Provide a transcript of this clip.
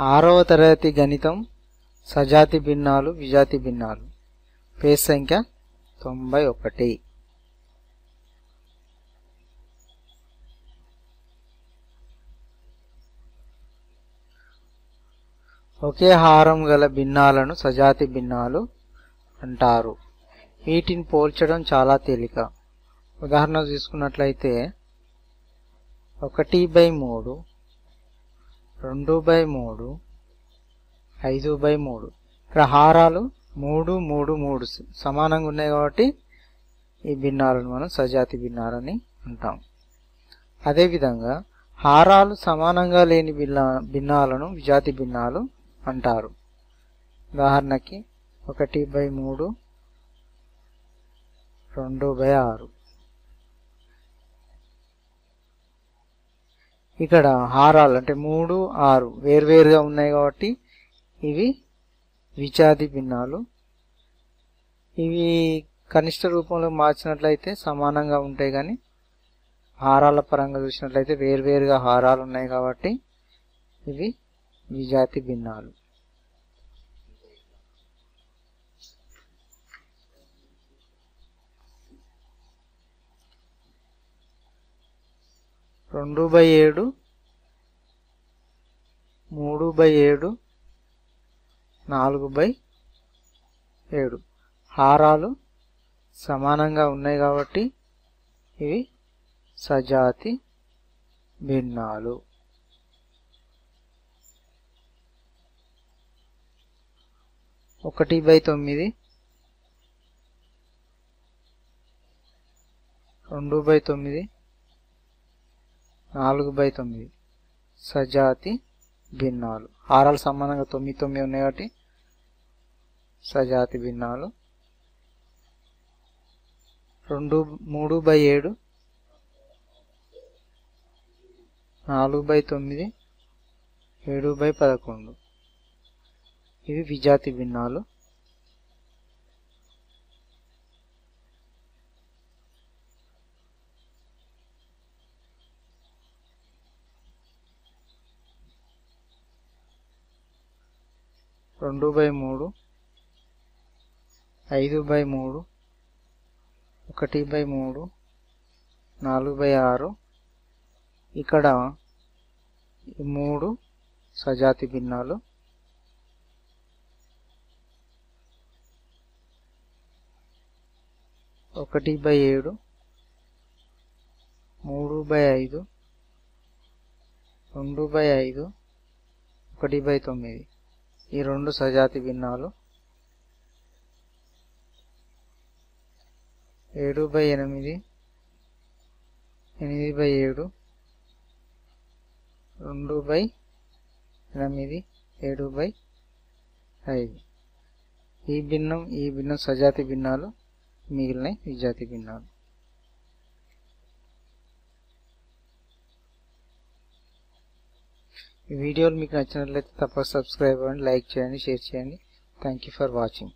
ఆరవ తరగతి గణితం సజాతి భిన్నాలు విజాతి భిన్నాలు. పేజ్ సంఖ్య తొంభై ఒకటి. ఒకే హారం గల భిన్నాలను సజాతి భిన్నాలు అంటారు. వీటిని పోల్చడం చాలా తేలిక. ఉదాహరణ తీసుకున్నట్లయితే ఒకటి బై మూడు రెండు బై మూడు ఐదు బై మూడు. ఇక్కడ హారాలు మూడు మూడు మూడు సమానంగా ఉన్నాయి కాబట్టి ఈ భిన్నాలను మనం సజాతి భిన్నాలని అంటాం. అదేవిధంగా హారాలు సమానంగా లేని భిన్నా భిన్నాలను విజాతి భిన్నాలు అంటారు. ఉదాహరణకి ఒకటి బై మూడు రెండు బై ఆరు. ఇక్కడ హారాలు అంటే మూడు ఆరు వేర్వేరుగా ఉన్నాయి కాబట్టి ఇవి విచాది భిన్నాలు. ఇవి కనిష్ట రూపంలో మార్చినట్లయితే సమానంగా ఉంటాయి కానీ హారాల పరంగా చూసినట్లయితే వేర్వేరుగా హారాలు ఉన్నాయి కాబట్టి ఇవి విజాతి భిన్నాలు. రెండు బై ఏడు మూడు బై ఏడు నాలుగు బై ఏడు. హారాలు సమానంగా ఉన్నాయి కాబట్టి ఇవి సజాతి భిన్నాలు. ఒకటి బై తొమ్మిది రెండు బై తొమ్మిది నాలుగు బై తొమ్మిది. సజాతి భిన్నాలు. హారాలు సమానంగా తొమ్మిది తొమ్మిది ఉన్నాయి కాబట్టి సజాతి భిన్నాలు. రెండు మూడు బై ఏడు. నాలుగు బై తొమ్మిది. ఏడు బై పదకొండు. ఇవి విజాతి భిన్నాలు. రెండు బై మూడు ఐదు బై మూడు ఒకటి బై మూడు నాలుగు బై ఆరు. ఇక్కడ మూడు సజాతి భిన్నాలు. ఒకటి బై ఏడు మూడు బై ఐదు రెండు బై ఐదు ఒకటి బై తొమ్మిది. ఈ రెండు సజాతి భిన్నాలు. ఏడు బై ఎనిమిది ఎనిమిది బై ఏడు రెండు బై ఎనిమిది ఏడు బై ఐదు. ఈ భిన్నం ఈ భిన్నం సజాతి భిన్నాలు మిగిలిన విజాతి భిన్నాలు. ఈ వీడియోలు మీకు నచ్చినట్లయితే తప్పక సబ్స్క్రైబ్ అవ్వండి లైక్ చేయండి షేర్ చేయండి. Thank you for watching